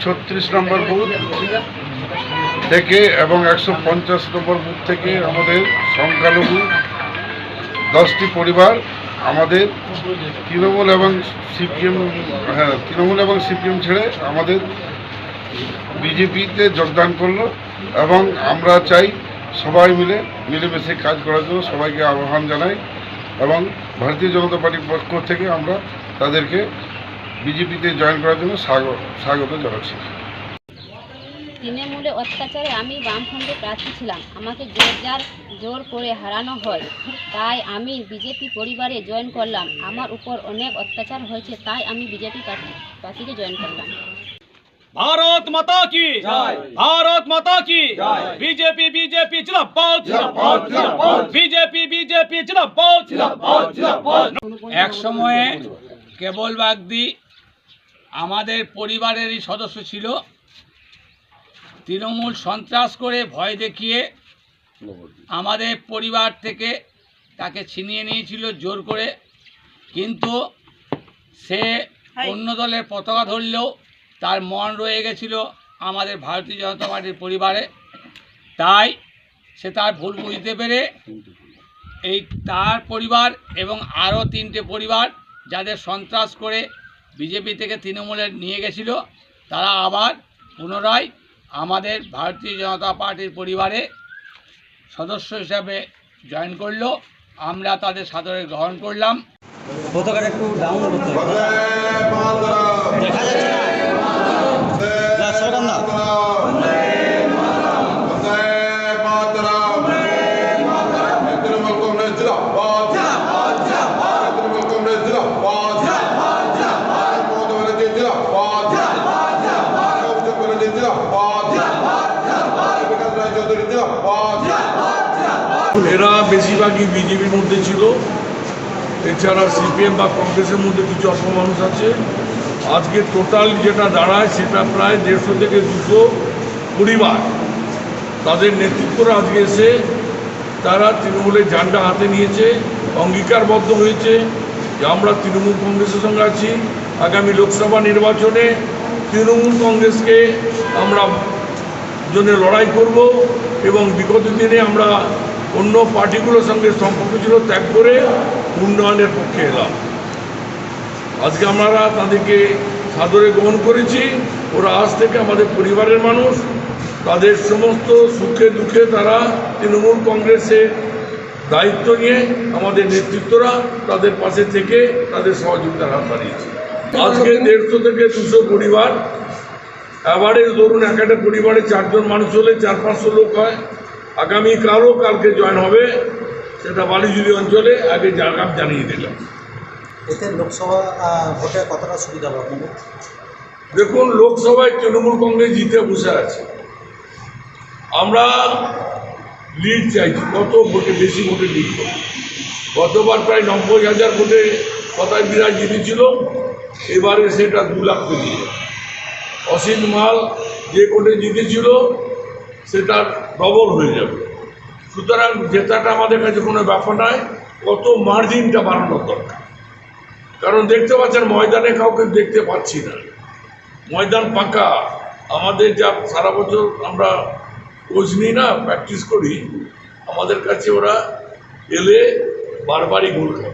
ছত্রিশ নম্বর বুথ থেকে এবং একশো পঞ্চাশ নম্বর বুথ থেকে আমাদের সংখ্যালঘু দশটি পরিবার, আমাদের তৃণমূল এবং সিপিএম হ্যাঁ তৃণমূল এবং সিপিএম ছেড়ে আমাদের বিজেপিতে যোগদান করল এবং আমরা চাই সবাই মিলে মিলেমিশে কাজ করার জন্য সবাইকে আহ্বান জানাই এবং ভারতীয় জনতা পার্টির পক্ষ থেকে আমরা তাদেরকে বিজেপিতে জয়েন করার জন্য স্বাগত স্বাগত জানাচ্ছি তৃণমূলে অত্যাচারে আমি বামফ্রন্টে প্রার্থী ছিলাম আমাকে জোর জার জোর করে হারানো হয় তাই আমি বিজেপি পরিবারে জয়েন করলাম আমার উপর অনেক অত্যাচার হয়েছে তাই আমি বিজেপি পার্টি পার্টিতে জয়েন করলাম भारत माता की भारत माता की बीजेपी बीजेपी जिंदाबाद बीजेपी बीजेपी जिंदाबाद এক সময়ে কেবল বাগদি আমাদের পরিবারেরই সদস্য ছিল। তৃণমূল সন্ত্রাস করে ভয় দেখিয়ে আমাদের পরিবার থেকে তাকে ছিনিয়ে নিয়েছিল জোর করে। কিন্তু সে অন্য দলের পতাকা ধরলেও তার মন রয়ে গেছিল আমাদের ভারতীয় জনতা পার্টির পরিবারে। তাই সে তার ভুল বুঝতে পেরে এই তার পরিবার এবং আরও তিনটে পরিবার যাদের সন্ত্রাস করে বিজেপি থেকে তৃণমূলে নিয়ে গেছিল তারা আবার পুনরায় আমাদের ভারতীয় জনতা পার্টির পরিবারে সদস্য হিসাবে জয়েন করল। আমরা তাদের সাদরে গ্রহণ করলাম। একটু ডাউন এরা বেশিরভাগই বিজেপির মধ্যে ছিল। এছাড়া সিপিএম বা কংগ্রেসের মধ্যে কিছু অল্প মানুষ আছে। আজকে টোটাল যেটা দাঁড়ায়, সেটা প্রায় দেড়শো থেকে দুশো পরিবার। তাদের নেতৃত্বরা আজকে এসে তারা তৃণমূলের ঝান্ডা হাতে নিয়েছে, অঙ্গীকারবদ্ধ হয়েছে যে আমরা তৃণমূল কংগ্রেসের সঙ্গে আছি। আগামী লোকসভা নির্বাচনে তৃণমূল কংগ্রেসকে আমরা জন্য লড়াই করব এবং বিগত দিনে আমরা অন্য পার্টিগুলোর সঙ্গে সম্পর্ক ছিল, ত্যাগ করে উন্নয়নের পক্ষে এলাম। আজকে আমরা তাদেরকে সাদরে গ্রহণ করেছি। ওরা আজ থেকে আমাদের পরিবারের মানুষ। তাদের সমস্ত সুখে দুঃখে তারা তৃণমূল কংগ্রেসের দায়িত্ব নিয়ে আমাদের নেতৃত্বরা তাদের পাশে থেকে তাদের সহযোগিতার হাত বাড়িয়েছে। আজকে দেড়শো থেকে দুশো পরিবার অ্যাভারেজ ধরুন এক একটা পরিবারে চারজন মানুষ হলে চার পাঁচশো লোক হয়। আগামী কালও কালকে জয়েন হবে সেটা বালিজুলি অঞ্চলে আগে জানাম জানিয়ে দিলাম। এতে লোকসভা ভোটে কতটা সুবিধা হবে দেখুন লোকসভায় তৃণমূল কংগ্রেস জিতে বসে আছে। আমরা লিড চাইছি কত ভোটে বেশি ভোটে লিড করব গতবার প্রায় নব্বই হাজার ভোটে কথায় বিরাজ জিতেছিল এবারে সেটা দু লাখ পেরিয়ে অসীম মাল যে কোটে জিতেছিল সেটা ডবল হয়ে যাবে। সুতরাং জেতাটা আমাদের কাছে কোনো ব্যাপার নয়, কত মার্জিনটা বাড়ানোর দরকার। কারণ দেখতে পাচ্ছেন, ময়দানে কাউকে দেখতে পাচ্ছি না। ময়দান ফাঁকা আমাদের যা সারা বছর আমরা কোচ নিই না প্র্যাকটিস করি, আমাদের কাছে ওরা এলে বারবারই গোল খায়